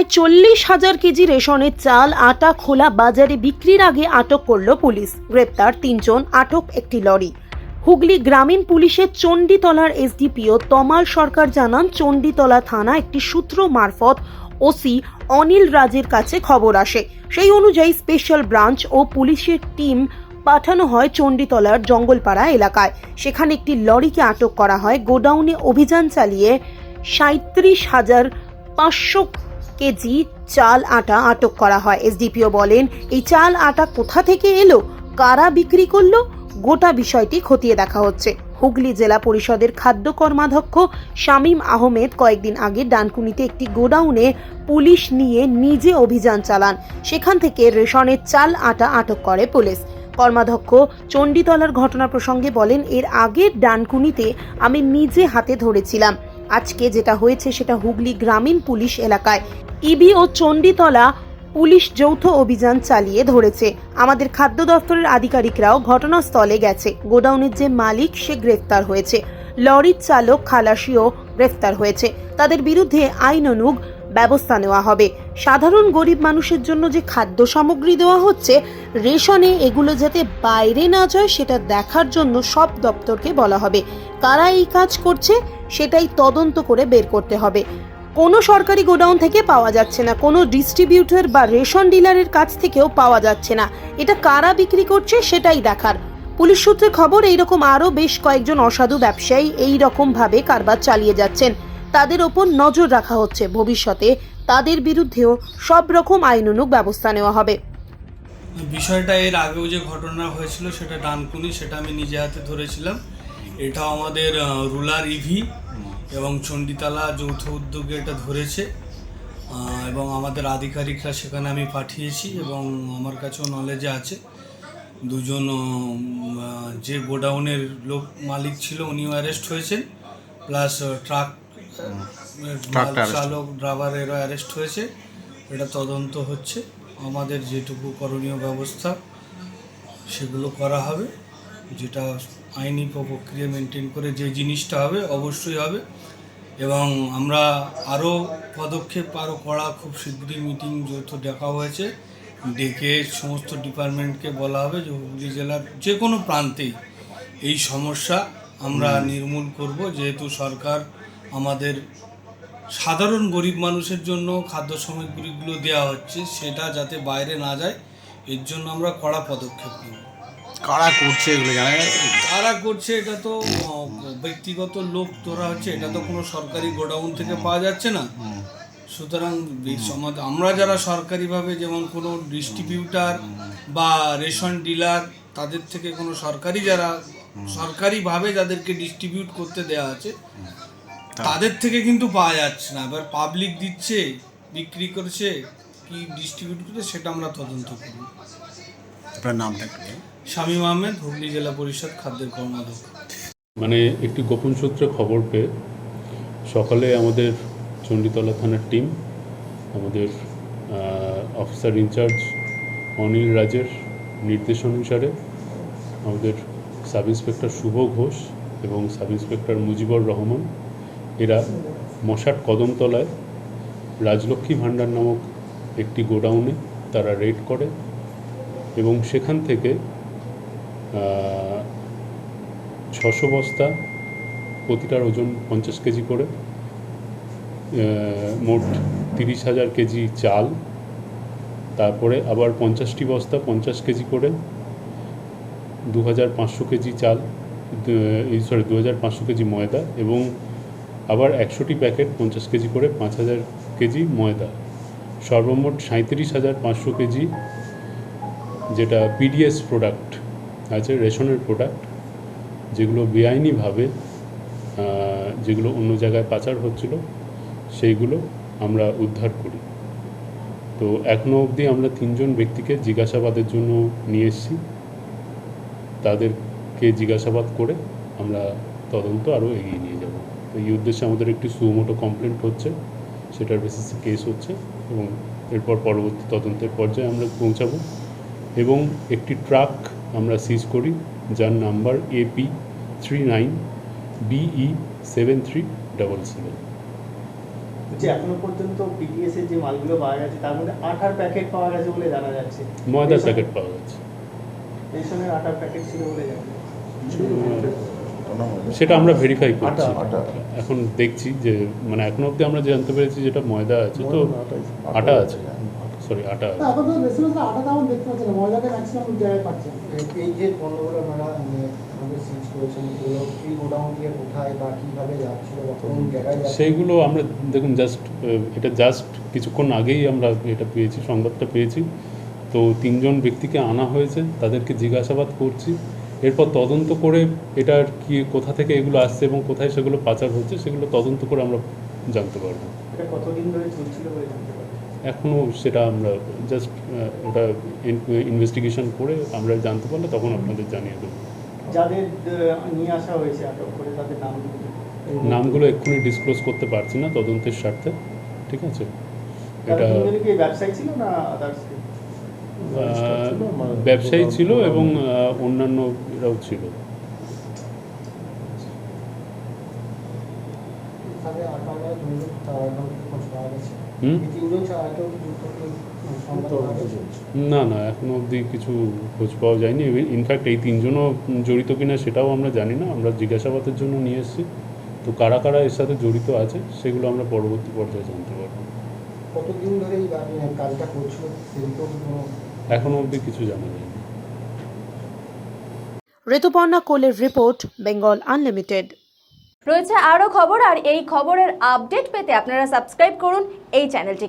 প্রায় চল্লিশ হাজার কেজি রেশনের চাল আটা, খোলা বাজারে বিক্রির আগে আটক করল পুলিশ। গ্রেপ্তার তিনজন, আটক একটি লরি। হুগলি গ্রামীণ পুলিশের চণ্ডীতলার এসডিপিও তমাল সরকার জানান, চণ্ডীতলা থানা একটি সূত্র মারফত ওসি অনিল রাজের কাছে খবর আসে। সেই অনুযায়ী স্পেশাল ব্রাঞ্চ ও পুলিশের টিম পাঠানো হয় চণ্ডীতলার জঙ্গলপাড়া এলাকায়। সেখানে একটি লরিকে আটক করা হয়। গোডাউনে অভিযান চালিয়ে সাঁত্রিশ হাজার পাঁচশো কেজি চাল আটা আটক করা হয়। এসডিপিও বলেন, এই চাল আটা কোথা থেকে এলো? কারা বিক্রি করল? গোটা বিষয়টি খতিয়ে দেখা হচ্ছে। হুগলি জেলা পরিষদের খাদ্য কর্মাধ্যক্ষ শামীম আহমেদ কয়েকদিন আগে ডানকুনিতে একটি গোডাউনে পুলিশ নিয়ে নিজে অভিযান চালান। সেখান থেকে রেশনের চাল আটা আটক করে পুলিশ। কর্মাধ্যক্ষ চণ্ডীতলার ঘটনা প্রসঙ্গে বলেন, এর আগে ডানকুনিতে আমি নিজে হাতে ধরেছিলাম। আজকে যেটা হয়েছে সেটা হুগলি গ্রামীণ পুলিশ এলাকায়। ইবি ও চণ্ডীতলা পুলিশ যৌথ অভিযান চালিয়ে ধরেছে। আমাদের খাদ্য দফতরের আধিকারিকরাও ঘটনাস্থলে গেছে। গোডাউনের যে মালিক, সে গ্রেফতার হয়েছে। লরির চালক খালাসিও গ্রেফতার হয়েছে। তাদের বিরুদ্ধে আইন অনুগ ব্যবস্থা নেওয়া হবে। সাধারণ গরিব মানুষের জন্য যে খাদ্য সামগ্রী দেওয়া হচ্ছে, রেশনে এগুলো যাতে বাইরে না যায়, সেটা দেখার জন্য সব দপ্তরকে বলা হবে। কারা এই কাজ করছে, সেটাই তদন্ত করে বের করতে হবে। কোনো সরকারি গোডাউন থেকে পাওয়া যাচ্ছে না, কোনো ডিস্ট্রিবিউটর বা রেশন ডিলারের কাছ থেকেও পাওয়া যাচ্ছে না। এটা কারা বিক্রি করছে, সেটাই দেখার। পুলিশ সূত্রে খবর, এইরকম আরও বেশ কয়েকজন অসাধু ব্যবসায়ী এই ভাবে কারবার চালিয়ে যাচ্ছেন। তাদের ওপর নজর রাখা হচ্ছে। ভবিষ্যতে তাদের বিরুদ্ধেও সব রকম আইনানুগ ব্যবস্থা নেওয়া হবে। বিষয়টা এর আগেও যে ঘটনা হয়েছিল, সেটা ডানকুনি, সেটা আমি নিজে হাতে ধরেছিলাম। এটা আমাদের রুলার ইভি এবং চণ্ডীতলা যৌথ উদ্যোগে এটা ধরেছে। এবং আমাদের আধিকারিকরা সেখানে আমি পাঠিয়েছি এবং আমার কাছেও নলেজে আছে। দুজন যে গোডাউনের লোক মালিক ছিল, উনিও অ্যারেস্ট হয়েছেন। প্লাস ট্রাক চালক ড্রাইভারেরও অ্যারেস্ট হয়েছে। এটা তদন্ত হচ্ছে। আমাদের যেটুকু করণীয় ব্যবস্থা সেগুলো করা হবে। যেটা আইনি প্রক্রিয়া মেনটেন করে যে জিনিসটা হবে অবশ্যই হবে। এবং আমরা আরও পদক্ষেপ আরও করা খুব শীঘ্রই মিটিং যৌথ ডাকা হয়েছে ডেকে সমস্ত ডিপার্টমেন্টকে বলা হবে যে হুগলি জেলার যে কোনো প্রান্তেই এই সমস্যা আমরা নির্মূল করব। যেহেতু সরকার আমাদের সাধারণ গরিব মানুষের জন্য খাদ্য সামগ্রীগুলো দেওয়া হচ্ছে সেটা যাতে বাইরে না যায় এর জন্য আমরা কড়া পদক্ষেপ নেব। কারা করছে এগুলো জানা কারা করছে এটা তো ব্যক্তিগত লোক তোরা হচ্ছে এটা তো কোনো সরকারি গোডাউন থেকে পাওয়া যাচ্ছে না। সুতরাং আমরা যারা সরকারিভাবে যেমন কোনো ডিস্ট্রিবিউটার বা রেশন ডিলার তাদের থেকে কোনো সরকারি যারা সরকারিভাবে যাদেরকে ডিস্ট্রিবিউট করতে দেওয়া আছে তাদের থেকে কিন্তু পাওয়া যাচ্ছে না। এবার পাবলিক দিচ্ছে বিক্রি করছে কি ডিস্ট্রিবিউট করছে সেটা আমরা তদন্ত করি। আপনার নামটা বলুন। শামীম আহমেদ হুগলি জেলা পরিষদ খাদ্যের কর্মাধ্যক্ষ। মানে একটি গোপন সূত্রে খবর পেয়ে সকালে আমাদের চণ্ডীতলা থানার টিম আমাদের অফিসার ইনচার্জ অনিল রাজের নির্দেশ অনুসারে আমাদের সাব ইন্সপেক্টর শুভ ঘোষ এবং সাব ইন্সপেক্টর মুজিবুর রহমান এরা মশাট কদমতলায় রাজলক্ষ্মী ভাণ্ডার নামক একটি গোডাউনে তারা রেড করে এবং সেখান থেকে ছশো বস্তা প্রতিটার ওজন পঞ্চাশ কেজি করে মোট তিরিশ হাজার কেজি চাল, তারপরে আবার পঞ্চাশটি বস্তা পঞ্চাশ কেজি করে দু হাজার পাঁচশো কেজি চাল সরি দু হাজার পাঁচশো কেজি ময়দা এবং আবার একশোটি প্যাকেট পঞ্চাশ কেজি করে পাঁচ হাজার কেজি ময়দা। সর্বমোট সাঁত্রিশ হাজার পাঁচশো কেজি যেটা পিডিএস প্রোডাক্ট আছে, রেশনের প্রোডাক্ট যেগুলো বেআইনিভাবে যেগুলো অন্য জায়গায় পাচার হচ্ছিল, সেইগুলো আমরা উদ্ধার করি। তো এখনও অবধি আমরা তিনজন ব্যক্তিকে জিজ্ঞাসাবাদের জন্য নিয়ে এসেছি। তাদেরকে জিজ্ঞাসাবাদ করে আমরা তদন্ত আরও এগিয়ে নিয়ে তো এই উদ্দেশ্যে আমাদের একটি সুমোটো কমপ্লেন্ট হচ্ছে সেটার বেসিসে কেস হচ্ছে এবং এরপর পরবর্তী তদন্তের পর্যায়ে আমরা পৌঁছাবো এবং একটি ট্রাক আমরা সিজ করি যার number AP three nine BE seven three double seven বলছি এখনও পর্যন্ত পিটিএস এর যে মালগুলো পাওয়া গেছে তার মধ্যে আঠার প্যাকেট পাওয়া গেছে বলে জানা যাচ্ছে। ময়দার প্যাকেট পাওয়া গেছে রেশনের আটার প্যাকেট ছিল বলে জানা যাচ্ছে। সেটা আমরা ভেরিফাই করছি। এখন দেখছি যে মানে এখনও অবধি আমরা জানতে পেরেছি যেটা ময়দা আছে তো আটা আছে। সরি আটা এই যে পণ্যগুলো আপনারা মানে সেইগুলো আমরা দেখুন জাস্ট এটা জাস্ট কিছুক্ষণ আগেই আমরা এটা পেয়েছি সংবাদটা পেয়েছি। তো তিনজন ব্যক্তিকে আনা হয়েছে তাদেরকে জিজ্ঞাসাবাদ করছি। এরপর তদন্ত করে এটার কি কোথা থেকে এগুলো আসছে এবং কোথায় সেগুলো পাচার হচ্ছে সেগুলো তদন্ত করে আমরা জানতে পারব। এখনও সেটা আমরা জাস্ট ওটা ইনভেস্টিগেশন করে আমরা জানতে পারলে তখন আপনাদের জানিয়ে দেবো। যাদের নিয়ে আসা হয়েছে আটক করে তাদের নাম নামগুলো এক্ষুনি ডিসক্লোজ করতে পারছি না তদন্তের স্বার্থে ঠিক আছে? এটা কি ব্যবসায়ী ছিল না আদার্স ব্যবসায়ী ছিল এবং অন্যান্য এরাও ছিল? না না এখনও অবধি কিছু খোঁজ পাওয়া যায়নি। ইনফ্যাক্ট এই তিনজনও জড়িত কিনা সেটাও আমরা জানি না। আমরা জিজ্ঞাসাবাদের জন্য নিয়ে এসেছি। তো কারা কারা এর সাথে জড়িত আছে সেগুলো আমরা পরবর্তী পর্যায়ে জানতে পারব। কতদিন ধরে এই কাজটা করছিল? সেদিকেও কি কোনো এখনও অবধি কিছু জানা যায়নি। ঋতুপর্ণা কোলের রিপোর্ট বেঙ্গল আনলিমিটেড। রয়েছে আরও খবর আর এই খবরের আপডেট পেতে আপনারা সাবস্ক্রাইব করুন এই চ্যানেলটিকে।